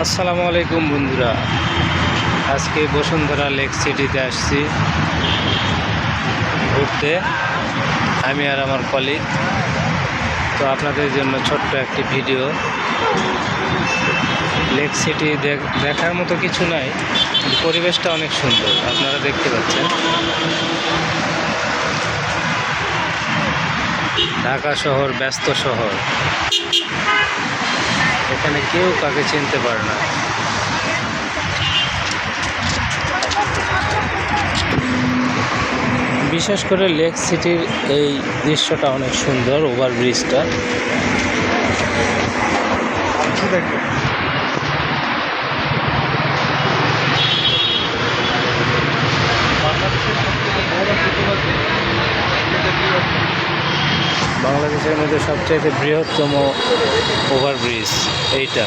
আসসালামু আলাইকুম বন্ধুরা। আজকে বসুন্ধরা লেক সিটিতে আসছি। ঘুরতে। আমি আর আমার কলিগ তো আপনাদের জন্য ছোট্ট একটি ভিডিও লেক সিটি দেখ- দেখার মতো কিছু নাই। পরিবেশটা অনেক সুন্দর। আপনারা দেখতে পাচ্ছেন। ঢাকা শহর ব্যস্ত শহর। এখানে কেউ কাকে চিনতে পারে না। বিশেষ করে লেক সিটির এই দৃশ্যটা অনেক সুন্দর ওভার বাংলাদেশের মধ্যে সবচেয়ে বৃহত্তম ওভারব্রিজ এইটা।